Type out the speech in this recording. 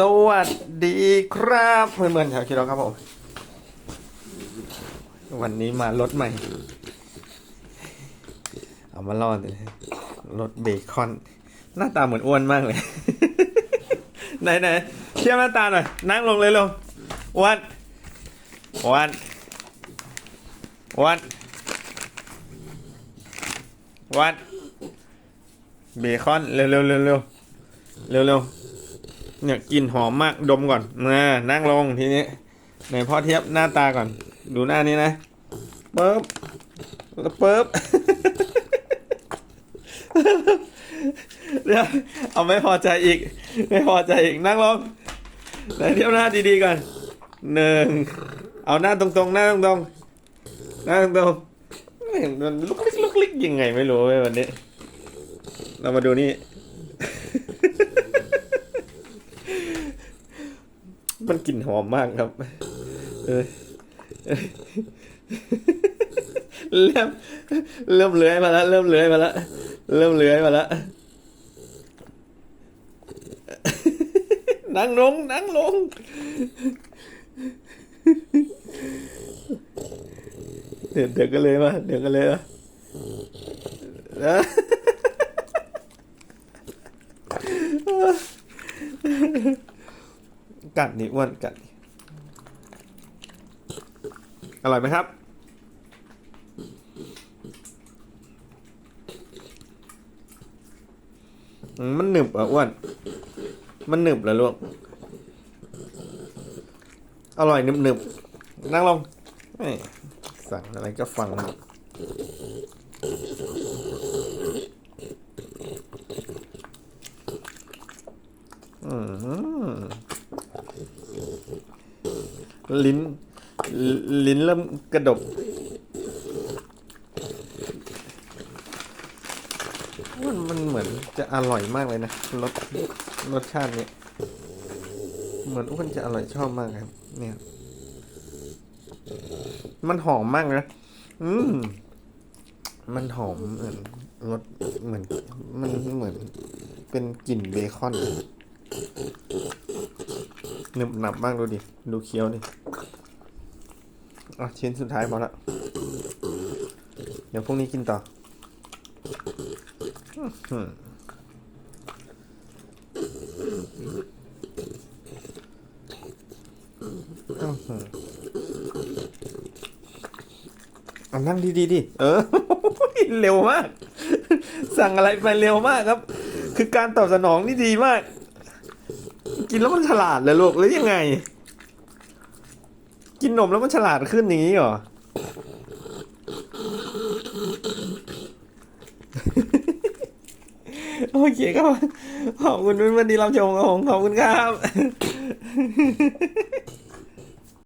สวัสดีครับเพื่อนๆชาวคิดครับผม วันนี้มารถใหม่ เอามาล่อเลยรถเบคอน หน้าตาเหมือนอ้วนมากเลย ไหนไหนๆเทียบหน้าตาหน่อยนั่งลงเลยลงอ้วนอ้วนอ้วนอ้วนเบคอนเร็วเร็วเร็วเร็วเร็วเร็ว เนี่ยกลิ่นหอมมากดมก่อนนะนั่งลงทีนี้ไหนพ่อเทียบหน้าตาก่อน ดูหน้านี้นะปึ๊บแล้วปึ๊บเดี๋ยวเอาไม่พอใจอีก ไม่พอใจอีกนั่งลงไหนเทียบหน้าดีๆก่อนหนึ่งเอาหน้าตรงๆหน้าตรงๆหน้าตรงๆมันลุกลิกลุกลิกยังไงไม่รู้เว้ยวันนี้ เรามาดูนี่ มันกลิ่นหอมมากครับ เออเริ่มเริ่มเลื้อยมาแล้วเริ่มเลื้อยมาแล้วเริ่มเลื้อยมาแล้วนั่งลงนั่งลงเดี๋ยวเดี๋ยวก็เลยมาเดี๋ยวก็เลยมานะ กัดนี่อ้วนกัดอร่อยไหมครับ มันหนึบอะอ้วน มันหนึบเหรอลูก อร่อยหนึบหนึบนั่งลงสั่งอะไรก็ฟังหมดอืม ลิ้น ลิ้นเริ่มกระดก มันมันเหมือนจะอร่อยมากเลยนะรสรสชาติเนี้ยเหมือนอ้วนจะอร่อยชอบมากครับ เนี่ย มันหอมมากนะอืมมันหอมเหมือนรสเหมือน มันเหมือนเป็นกลิ่นเบคอน หนึบหนับมากดูดิ ดูเคี้ยวดิอะชิ้นสุดท้ายพอละ เดี๋ยวพรุ่งนี้กินต่ออืมอื้อหือเอานั่งดีๆดิ เออ เร็วมาก สั่งอะไรไปเร็วมากครับ คือการตอบสนองนี่ดีมาก กินแล้วมันฉลาดเลยลูกหรือยังไง กินนมแล้วมันฉลาดขึ้นอย่างนี้เหรอโอเคครับขอบคุณวันดีรับชมครับผมขอบคุณครับ